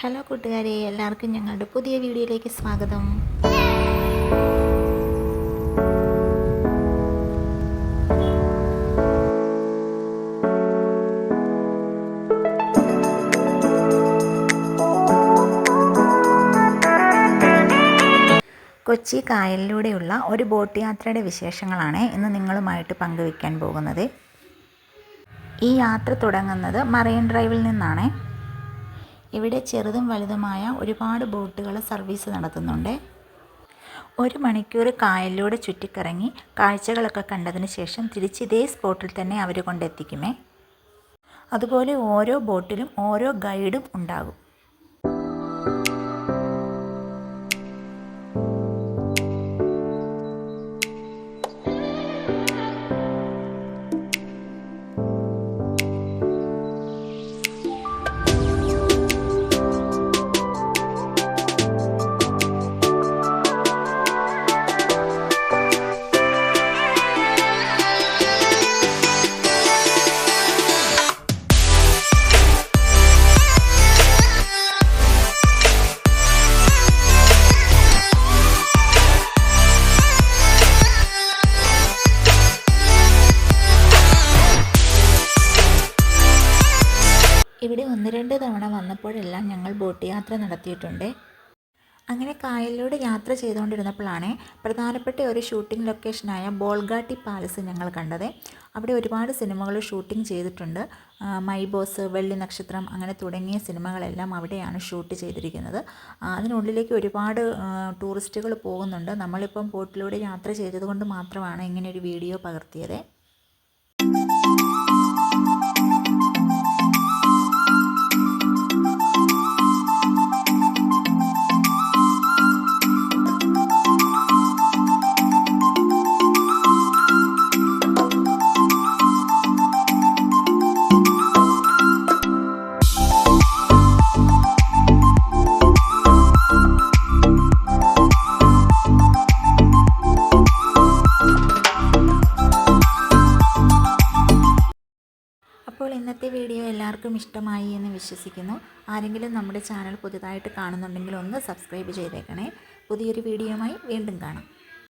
Hello കൂട്ടുകാരെ എല്ലാവർക്കും ഞങ്ങളുടെ പുതിയ വീഡിയോയിലേക്ക് സ്വാഗതം. കൊച്ചി കായലിലൂടെയുള്ള ഒരു ബോട്ട് യാത്രയുടെ വിശേഷങ്ങളാണ് ഇന്ന് നിങ്ങളുമായിട്ട് പങ്കുവയ്ക്കാൻ പോകുന്നത്. ഈ യാത്ര തുടങ്ങുന്നത് മറൈൻ ഡ്രൈവിൽ നിന്നാണ്. ഇവിടെ ചെറുതും വലുതുമായ ഒരുപാട് ബോട്ടുകൾ സർവീസ് നടത്തുന്നുണ്ട്. ഒരു മണിക്കൂർ കായലിലൂടെ ചുറ്റിക്കറങ്ങി കാഴ്ചകളൊക്കെ കണ്ടതിന് ശേഷം തിരിച്ച് ഇതേ സ്പോട്ടിൽ തന്നെ അവർ കൊണ്ടെത്തിക്കുമേ. അതുപോലെ ഓരോ ബോട്ടിലും ഓരോ ഗൈഡും ഉണ്ടാകും. ഇവിടെ ഒന്ന് രണ്ട് തവണ വന്നപ്പോഴെല്ലാം ഞങ്ങൾ ബോട്ട് യാത്ര നടത്തിയിട്ടുണ്ട്. അങ്ങനെ കായലിലൂടെ യാത്ര ചെയ്തുകൊണ്ടിരുന്നപ്പോഴാണ് പ്രധാനപ്പെട്ട ഒരു ഷൂട്ടിംഗ് ലൊക്കേഷനായ ബോൾഗാട്ടി പാലസ് ഞങ്ങൾ കണ്ടത്. അവിടെ ഒരുപാട് സിനിമകൾ ഷൂട്ടിംഗ് ചെയ്തിട്ടുണ്ട്. മൈ ബോസ് വെള്ളി നക്ഷത്രം അങ്ങനെ തുടങ്ങിയ സിനിമകളെല്ലാം അവിടെയാണ് ഷൂട്ട് ചെയ്തിരിക്കുന്നത്. അതിനുള്ളിലേക്ക് ഒരുപാട് ടൂറിസ്റ്റുകൾ പോകുന്നുണ്ട്. നമ്മളിപ്പം ബോട്ടിലൂടെ യാത്ര ചെയ്തതുകൊണ്ട് മാത്രമാണ് ഇങ്ങനെ ഒരു വീഡിയോ പകർത്തിയത്. അപ്പോൾ ഇന്നത്തെ വീഡിയോ എല്ലാവർക്കും ഇഷ്ടമായി എന്ന് വിശ്വസിക്കുന്നു. ആരെങ്കിലും നമ്മുടെ ചാനൽ പുതിയതായിട്ട് കാണുന്നുണ്ടെങ്കിൽ ഒന്ന് സബ്സ്ക്രൈബ് ചെയ്തേക്കണേ. പുതിയൊരു വീഡിയോയുമായി വീണ്ടും കാണാം.